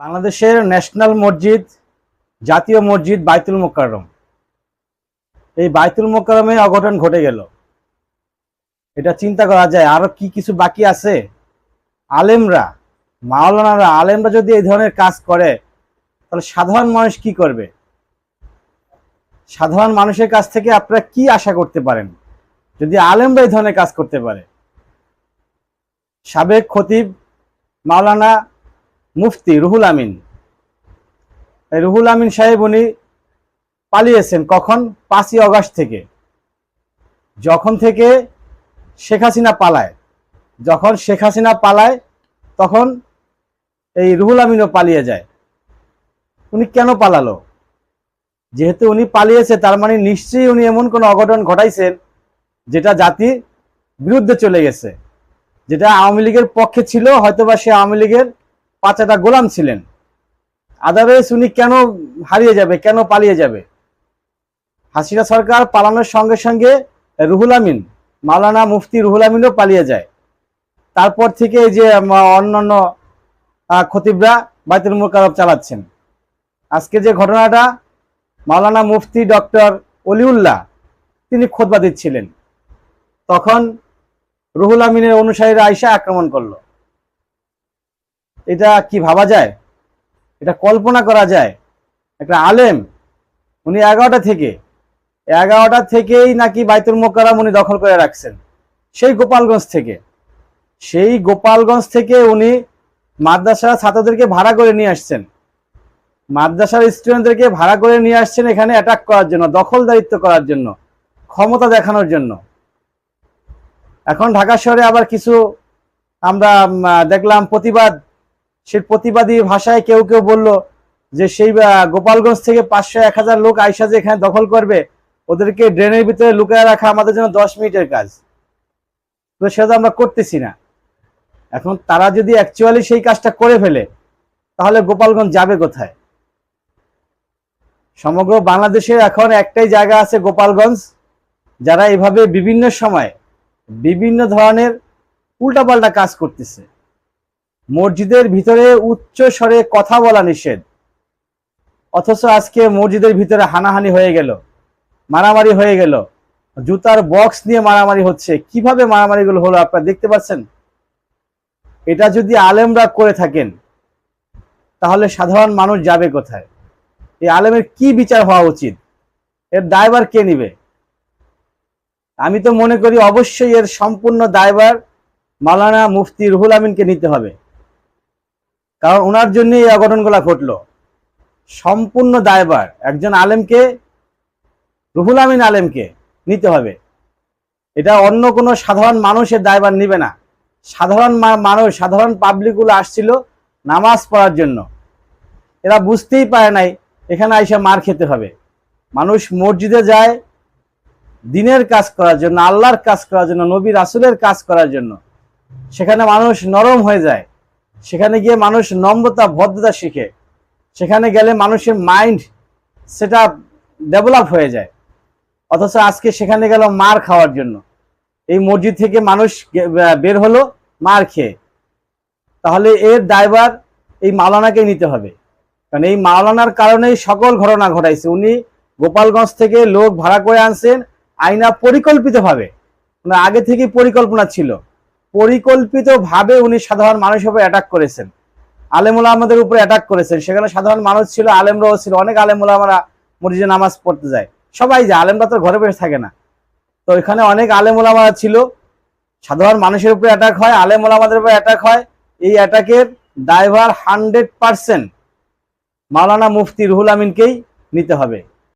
বাংলাদেশের ন্যাশনাল মসজিদ, জাতীয় মসজিদ বাইতুল মোকাররম। এই বাইতুল মোকারমে অঘটন ঘটে গেল। এটা চিন্তা করা যায়, আরও কি কিছু বাকি আছে? আলেমরা, মাওলানারা, আলেমরা যদি এই ধরনের কাজ করে, তাহলে সাধারণ মানুষ কি করবে? সাধারণ মানুষের কাছ থেকে আপনারা কি আশা করতে পারেন? যদি আলেমরা এই ধরনের কাজ করতে পারে। সাবেক খতিব মাওলানা মুফতি রুহুল আমিন। রুহুল আমিন সাহেব উনি পালিয়েছেন কখন? পাঁচই অগাস্ট থেকে। যখন থেকে শেখ হাসিনা পালায়। যখন শেখ হাসিনা পালায়, তখন এই রুহুল আমিনও পালিয়ে যায়। উনি কেন পালালো? যেহেতু উনি পালিয়েছে, তার মানে নিশ্চয়ই উনি এমন কোনো অঘটন ঘটাইছেন যেটা জাতির বিরুদ্ধে চলে গেছে। যেটা আওয়ামী লীগের পক্ষে ছিল, হয়তোবা সে আওয়ামী লীগের পাঁচাটা গোলাম ছিলেন। আদারওয়াইজ উনি কেন হারিয়ে যাবে, কেন পালিয়ে যাবে? হাসিনা সরকার পালানোর সঙ্গে সঙ্গে রুহুল আমিন, মাওলানা মুফতি রুহুল আমিনও পালিয়ে যায়। তারপর থেকে যে অন্যান্য খতিবরা বাইতুল মোকারব চালাচ্ছেন। আজকে যে ঘটনাটা মাওলানা মুফতি ডক্টর অলিউল্লাহ তিনি খোদবা দিচ্ছিলেন তখন রুহুল আমিনের অনুসারীরা আইসা আক্রমণ করল। এটা কি ভাবা যায়? এটা কল্পনা করা যায়। একটা আলেম, উনি এগারোটা থেকে, এগারোটা থেকেই নাকি বাইতুল মোকারাম উনি দখল করে রাখছেন। সেই গোপালগঞ্জ থেকে। সেই গোপালগঞ্জ থেকে উনি মাদ্রাসার ছাত্রদেরকে ভাড়া করে নিয়ে আসছেন। মাদ্রাসার স্টুডেন্টদেরকে ভাড়া করে নিয়ে আসছেন এখানে অ্যাটাক করার জন্য, দখলদারিত্ব করার জন্য, ক্ষমতা দেখানোর জন্য। এখন ঢাকা শহরে আবার কিছু আমরা দেখলাম প্রতিবাদ সেই প্রতিবাদী ভাষায় কেউ কেউ বলল যে সেই গোপালগঞ্জ থেকে পাঁচশো এক হাজার লোক আইসা যে এখানে দখল করবে, ওদেরকে ড্রেনের ভিতরে লুকিয়ে রাখা আমাদের জন্য দশ মিনিটের কাজ। তো সেটা আমরা করতেছি না। এখন তারা যদি অ্যাকচুয়ালি সেই কাজটা করে ফেলে, তাহলে গোপালগঞ্জ যাবে কোথায়? সমগ্র বাংলাদেশের এখন একটাই জায়গা আছে গোপালগঞ্জ, যারা এভাবে বিভিন্ন সময় বিভিন্ন ধরনের উল্টাপাল্টা কাজ করতেছে। মসজিদের ভিতরে উচ্চ স্বরে কথা বলা নিষেধ। অথচ আজকে মসজিদের ভিতরে হানাহানি হয়ে গেল, মারামারি হয়ে গেল। জুতার বক্স নিয়ে মারামারি হচ্ছে। কীভাবে মারামারিগুলো হলো আপনারা দেখতে পাচ্ছেন? এটা যদি আলেমরা করে থাকেন, তাহলে সাধারণ মানুষ যাবে কোথায়? এই আলেমের কি বিচার হওয়া উচিত? এর দায়ভার কে নিবে? আমি তো মনে করি অবশ্যই এর সম্পূর্ণ দায়ভার মালানা মুফতি রুহুল আমিনকে নিতে হবে। কারণ ওনার জন্য এই অঘটনগুলা ঘটলো। সম্পূর্ণ দায়ভার একজন আলেমকে, রুহুল আমিন আলেমকে নিতে হবে। এটা অন্য কোনো সাধারণ মানুষের দায়বার নিবে না। সাধারণ মানুষ, সাধারণ পাবলিকগুলো আসছিল নামাজ পড়ার জন্য। এরা বুঝতেই পারে নাই, এখানে আইসা মার খেতে হবে। মানুষ মসজিদে যায়, দিনের কাজ করার জন্য, আল্লাহর কাজ করার জন্য, নবী রাসুলের কাজ করার জন্য। সেখানে মানুষ নরম হয়ে যায়। সেখানে গিয়ে মানুষ নম্রতা, ভদ্রতা শিখে। সেখানে গেলে মানুষের মাইন্ড সেটা ডেভেলপ হয়ে যায়। অথচ আজকে সেখানে গেল মার খাওয়ার জন্য। এই মসজিদ থেকে মানুষ বের হলো মার খেয়ে। তাহলে এর দায়ভার এই মাওলানাকে নিতে হবে। কারণ এই মাওলানার কারণেই সকল ঘটনা ঘটাইছে। উনি গোপালগঞ্জ থেকে লোক ভাড়া করে আনছেন আইনা পরিকল্পিতভাবে। মানে আগে থেকে পরিকল্পনা ছিল। পরিকল্পিতভাবে উনি সাধারণ মানুষের উপর অ্যাটাক করেছেন। আলেমুল আমাদের উপরে অ্যাটাক করেছেন। সেখানে সাধারণ মানুষ ছিল, আলেমরাও ছিল, অনেক আলেমুল আমরা মসজিদে নামাজ পড়তে যায়। সবাই যায়, আলেমরা তো ঘরে বসে থাকে না। তো এখানে অনেক আলেমুল আমরা ছিল, সাধারণ মানুষের উপরে অ্যাটাক হয় আলেমুল আমাদের উপরে অ্যাটাক হয়। এই অ্যাটাকের driver hundred percent Maulana Mufti Ruhul আমিনকেই নিতে হবে।